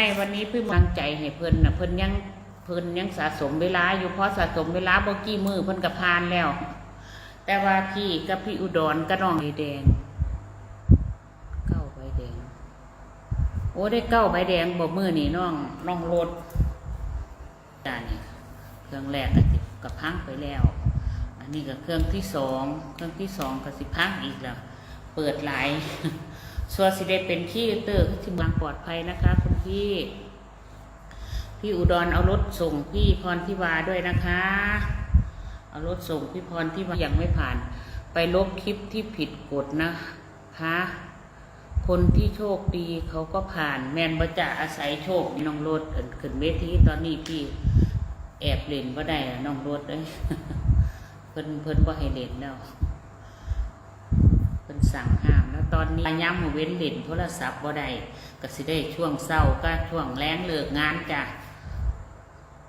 ให้วันนี้เพื่อตั้งใจให้เพิ่นนะเพิ่นยังเพิ่นยังสะสมเวลา อยู่เพราะสะสมเวลาบ่กี่มือเพิ่นกับพานแล้ว แต่ว่าพี่กับพี่อุดรก็น้องใบแดง เก้าใบแดง โอ้ได้เก้าใบแดงบ่มือนี่น้องน้องรถจานี่เครื่องแรกก็สิกับพังไปแล้ว อันนี้ก็เครื่องที่สองเครื่องที่สองก็สิพังอีกแล้วเปิดหลาย ส่วนสิได้เป็นที่เตอร์ที่บางปลอดภัยนะคะคุณพี่ พี่อุดรเอารถส่งพี่พรทิวาด้วยนะคะ เอารถส่งพี่พรที่วายังไม่ผ่าน ไปลบคลิปที่ผิดกฎนะคะคนที่โชคดีเขาก็ผ่านแมนบจะอาศัยโชคน้องรถขึ้นเวทีตอนนี้พี่แอบเล่นบ่ได้น้องรถเลยเพิ่นเพิ่นบ่ให้เล่นแล้ว พิ่นสั่งห้ามแล้วตอนนี้ย้ำเว้นเล่นโทรศัพท์บ่ได้ก็สิได้ช่วงเศร้าก็ช่วงแรงเลิกงานจ้ะ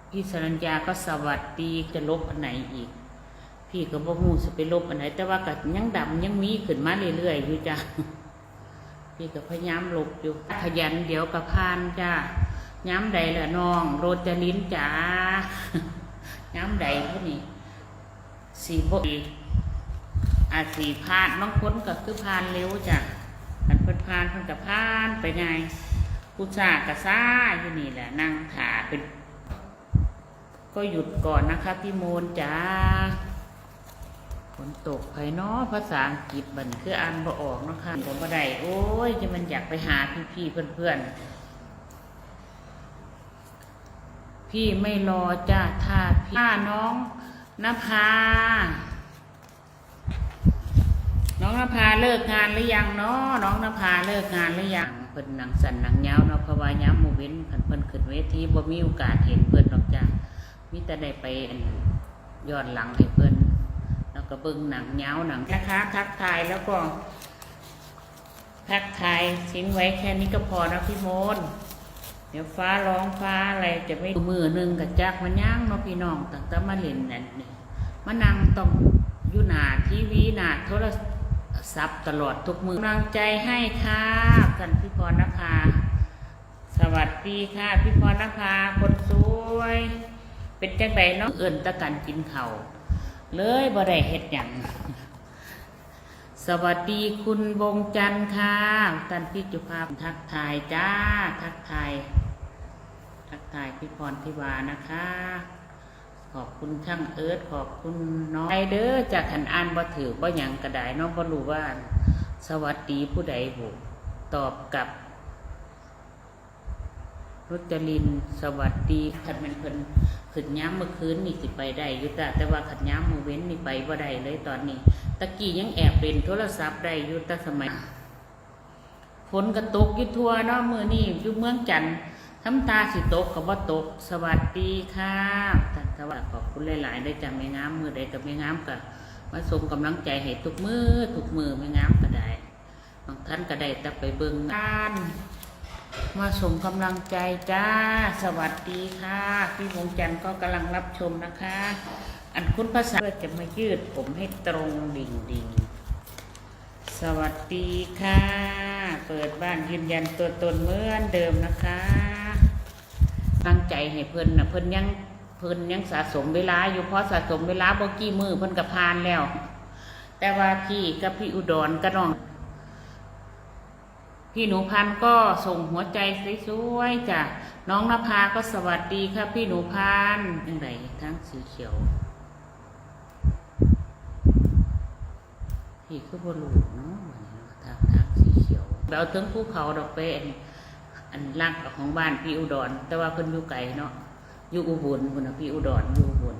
พี่สรัญญาก็สวัสดีจะลบอันไหนอีก พี่ก็บ่ฮู้สิไปลบอันไหน แต่ว่าก็ยังดำยังมีขึ้นมาเรื่อยๆอยู่จ้ะพี่ก็พยายามลบอยู่ขยันเดี๋ยวกับพานจ้าย้ำใดละน้อง โรจลินจ้าย้ำใดพวกนี้สีบอี อาจสีพานบางคนก็คือพานเร็วจ้ะอันเพิ่นพานเพิ่นกับพานไปไงผู้ชากระซ่าอยู่นี่แหละนั่งถาเป็น ก็หยุดก่อนนะคะพี่โมนจ้าฝนตกไผเนาะภาษาอังกฤษบันคืออ่านบ่ออกนะคะผมบ่ได้โอ้ยจะมันอยากไปหาพี่ๆเพื่อนๆพี่ไม่รอจ้าถ้าพี่ถ้าน้องนภา น้องนภาเลิกงานหรือยังเนาะน้องนภาเลิกงานหรือยังเพิ่นหนังสันหนังยาวเนาะเพราะว่าย้ำโมเว้นเพิ่นเพิ่นขึ้นเวทีบ่มีโอกาสเห็นเพิ่นหรอกจ้ามีแต่ได้ไปอั่นย้อนหลังให้เพิ่นแล้วก็เบิ่งหนังเงาวหนังนะคะทักทายแล้วก็ทักทายทิ้งไว้แค่นี้ก็พอนะพี่โมนเดี๋ยวฟ้าร้องฟ้าอะไรจะไม่มือหนึ่งกับจักมันย่างเนาะพี่น้องตั้งแต่มาเล่นนั่นนี่มานั่งต้องอยู่หน้าทีวีหน้าโทรศัพท์ ซับตลอดทุกมือกำลังใจให้ค่ะกันพี่พรนภาสวัสดีค่ะ พี่พรนภาคนสวย เป็นจังไดเนาะเอิ่นตะกันกินเขาวเลยบ่ได้เฮ็ดหยังสวัสดีคุณวงจันทร์ค่ะท่านพี่จุภาพทักทายจ้า ทักทาย ทักทายพี่พรทิวานะคะ คุณช่างเอิร์ธขอบคุณน้องไอเด้อจากขันอ่านบ่ถือบ่หยังกระไดน้องบ่รู้ว่า สวัสดีผู้ใดบุตอบกับรุจรินสวัสดีขันเป็นเพิ่นขึ้นย้ำเมื่อคืนนี่สิไปได้ยุตะแต่ว่าขันย้ำมือเว้นนี่ไปบ่ได้เลยตอนนี้ ตะกี้ยังแอบเล่นโทรศัพท์ได้ยุตะสมัยฝนกระตกยุทัวเนาะมือนี่ยู่เมืองจันทน์ทำตาสิตกกับว่าตก สวัสดีค่ะ ท่าวัสดีขอบคุณหลายๆได้จำไม่งามมือใดกับไม่งามกับมาส่งกำลังใจให้ทุกมือทุกมือไม่งามก็ได้บางท่านก็ได้แต่ไปเบิ่งงานมาส่งกำลังใจจ้า สวัสดีค่ะ พี่วงจันทร์ก็กำลังรับชมนะคะ อันคุณภาษาจะมายืดผมให้ตรงดิ่งดิ่งสวัสดีค่ะ เปิดบ้านยืนยันตัวตนเหมือนเดิมนะคะ ตั้งใจให้เพิ่นนะเพิ่นยัง เพิ่นยังสะสมเวลา อยู่เพราะสะสมเวลาบ่กี่มือเพิ่นกับพานแล้ว แต่ว่าพี่กับพี่อุดรก็น้อง พี่หนูพันก็ส่งหัวใจสวยๆจ้ะน้องนภาก็สวัสดีครับพี่หนูพันยังไงทั้งสีเขียวพี่คือบลูเนาะวันนี้เนาะทางทางสีเขียวเอาถึงภูเขาดอกเปอันอันลักของบ้านพี่อุดร แต่ว่าเพิ่นอยู่ไกลเนาะ อยู่อุบลคุณนะพี่อุดรอยู่อุบล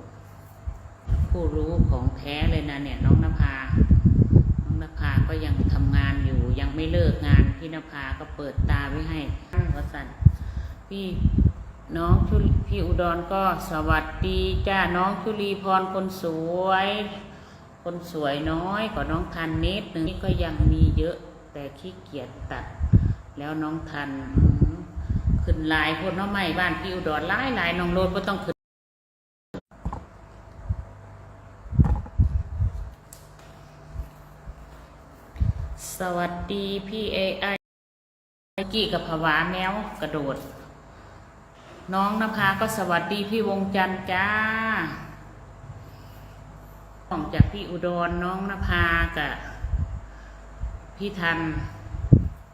ผู้รู้ของแท้เลยนะเนี่ยน้องนภา น้องนภาก็ยังทำงานอยู่ยังไม่เลิกงานพี่นภาก็เปิดตาไว้ให้วสันพี่น้องชุพี่อุดรก็สวัสดีจ้าน้องชุลีพรคนสวย คนสวยน้อยกว่าน้องทันนิดหนึ่งนี่ก็ยังมีเยอะแต่ขี้เกียจตัด แล้วน้องทัน ขึ้นลายพวกน้องใหม่บ้านพี่อุดรหลายหลายน้องโรดก็ต้องขึ้นสวัสดีพี่เอไอกี้กับภาวะแมวกระโดด น้องนภาก็สวัสดีพี่วงจันทร์จ้าออกจากพี่อุดรน้องนภากับพี่ทัน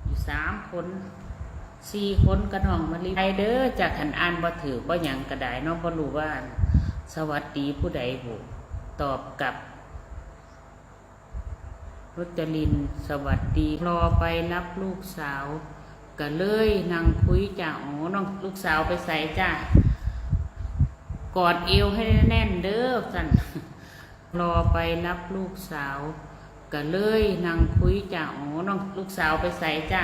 อยู่สามคน สี่คนกระน่องมาลีไปเด้อจากขันอ่านบ่ถือบ่หยังกระไดน้องบ่รู้ว่าสวัสดีผู้ใดบุตอบกับรจลินสวัสดีรอไปรับลูกสาวก็เลยนั่งคุยจ้าอ๋อน้องลูกสาวไปใส่จ้ากอดเอวให้แน่นเด้อสันรอไปรับลูกสาวก็เลยนั่งคุยจ้าอ๋อน้องลูกสาวไปใส่จ้า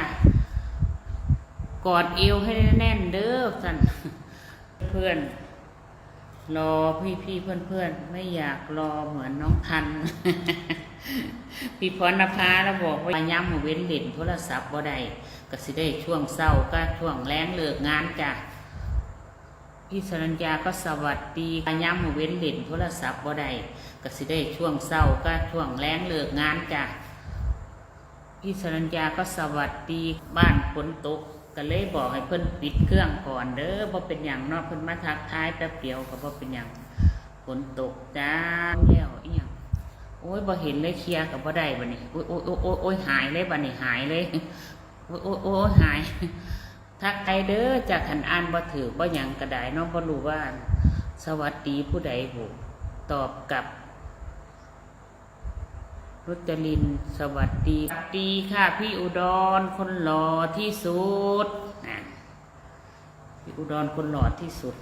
กอดเอวให้แน่นเด้อสันเพื่อนรอพี่พี่เพื่อนเพื่อนไม่อยากรอเหมือนน้องทัน พี่พรณภาแล้วบอกว่าย้ำหมู่เว้นเล่นโทรศัพท์บ่ได้ก็สิได้ช่วงเศร้าก็ช่วงแรงเลิกงานจ้ะพี่สรัญญาก็สวัสดีย้ำหมู่เว้นเล่นโทรศัพท์บ่ได้ก็สิได้ช่วงเศร้าก็ช่วงแรงเลิกงานจ้ะพี่สรัญญาก็สวัสดีบ้านฝนตก ก็เลยบอกให้เพิ่นปิดเครื่องก่อนเด้อบ่เป็นอย่างนอกเพิ่นมาทักทายแป๊บเดียวก็บ่เป็นอย่างฝนตกจ้าแล้วอีหยังโอ้ยบ่เห็นเลยเคลียร์กับบ่ได้บัดนี้โอ้ยโอ้ยโอ้ยโอ้ยหายเลยบัดนี้หายเลยโอ้ยโอ้ยโอ้ยหายทักใครเด้อจากขันอ่านบ่ถือบ่หยังก็ได้เน้องบ่รู้ว่า สวัสดีผู้ใดบุตอบกลับ รุจลิน สวัสดีสวัสดีค่ะพี่อุดรคนหล่อที่สุดนะพี่อุดรคนหล่อที่สุด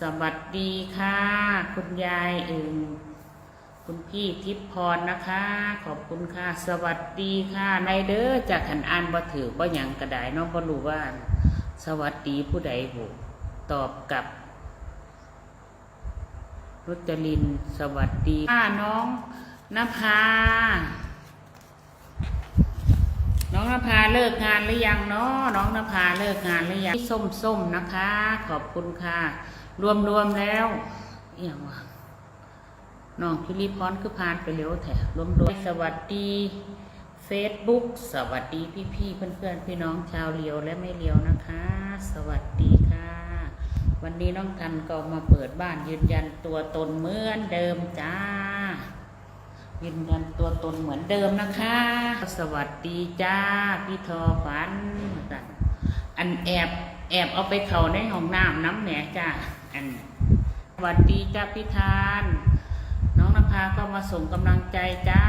สวัสดีค่ะ คุณยายเอิงคุณพี่ทิพย์พรนะคะ ขอบคุณค่ะ สวัสดีค่ะนายเด้อจากขันอ่านบ่ถือบ่หยังกระไดน้องบ่รู้ว่า สวัสดีผู้ใดบุตอบกลับ รุจลิน สวัสดีค่ะน้องนภา น้องนภาเลิกงานหรือยังเนาะน้องนภาเลิกงานหรือยังส้มส้มนะคะ ขอบคุณค่ะ รวมรวมแล้วเอหย่างวะน้องพิริพรคือพานไปเร็วแถรวมรวมสวัสดีเฟซบุ๊กสวัสดีพี่พี่เพื่อนเพื่อนพี่น้องชาวเลียวและไม่เลียวนะคะ สวัสดีค่ะ วันนี้น้องทันก็มาเปิดบ้านยืนยันตัวตนเหมือนเดิมจ้า ยืนยันตัวตนเหมือนเดิมนะคะ สวัสดีจ้าพี่ทอฝัน อันแอบแอบเอาไปเขาในห้องน้ำน้ำแหนจ้าอันสวัสดีจ้าพี่ทาน น้องนภาก็มาส่งกำลังใจจ้า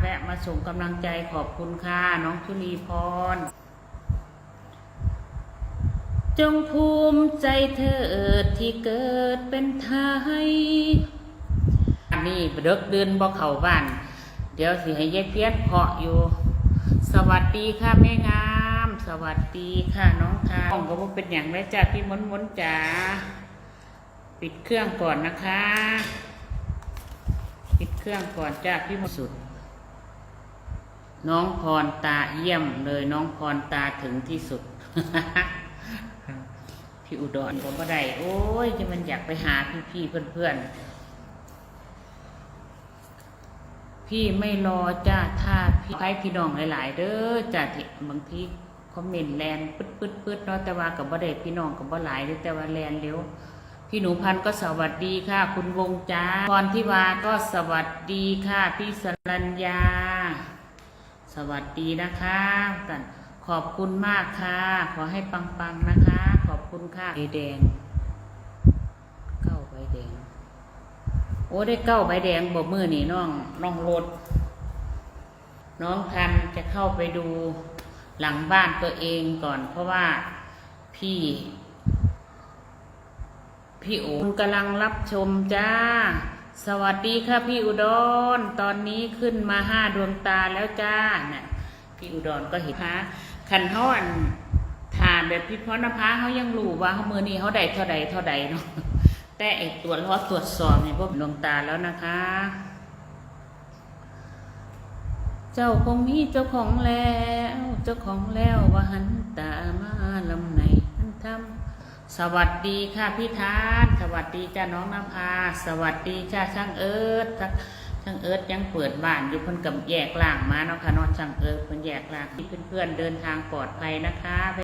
แวะมาส่งกำลังใจขอบคุณค่ะน้องชุลีพร จงภูมิใจเธอที่เกิดเป็นไทย อันนี้เด็กเดินบ่เขาบ้าน เดี๋ยวสิให้ยายเพี้ยรเพาะอยู่ สวัสดีค่ะแม่งาม สวัสดีค่ะน้องทาห้องก็บ่เป็นอย่างไรจ้าพี่มนมนจ๋า ปิดเครื่องก่อนนะคะ ปิดเครื่องก่อนจ้าพี่มนสุด น้องพรตาเยี่ยมเลยน้องพรตาถึงที่สุด พี่อุดรผมก็ได้โอ้ยจะมันอยากไปหาพี่พี่เพื่อนเพื่อนๆ พี่ไม่รอจ้าถ้าพี่ใครพี่น้องหลาย ๆ เด้อจ้าที่บางทีคอมเมนต์แลนปึ๊ดปึ๊ดปึ๊ดเนาะแต่ว่ากับบ่ได้พี่น้องกับบ่หลายเด้อแต่ว่าแลนเร็วพี่หนูพันธ์ก็สวัสดีค่ะ คุณวงจ้าพรทิวาก็สวัสดีค่ะ พี่สรัญญา สวัสดีนะคะกันขอบคุณมากค่ะ ขอให้ปังๆนะคะ คุณค่ะใบแดง เก้าใบแดง โอ้ได้เก้าใบแดงบอกมือนี่น้องน้องรถ น้องทันจะเข้าไปดูหลังบ้านตัวเองก่อน เพราะว่าพี่ พี่โอกำลังรับชมจ้า สวัสดีค่ะพี่อุดร ตอนนี้ขึ้นมาห้าดวงตาแล้วจ้าน่ะพี่อุดรก็เห็นคะขันเขาอันทาน แบบพี่พรณภาเขายังรู้ว่าเขามือนี้เขาได้เท่าใดเท่าใดเนาะแต่ไอตรวจรอตรวจสอบเนี่ยพวกดวงตาแล้วนะคะ เจ้าคงมีเจ้าของแล้ว เจ้าของแล้วว่าหันตามาลำไหนหันทำสวัสดีค่ะพี่ทาน สวัสดีจ้าน้องนภาสวัสดีจ้าช่างเอิร์ธช่างเอิร์ธยังเปิดบ้านอยู่เพิ่นกับแยกล่างมาเนาะค่ะนอนช่างเอิร์ธเพิ่นแยกล่างที่เพื่อนๆเดินทางปลอดภัยนะคะ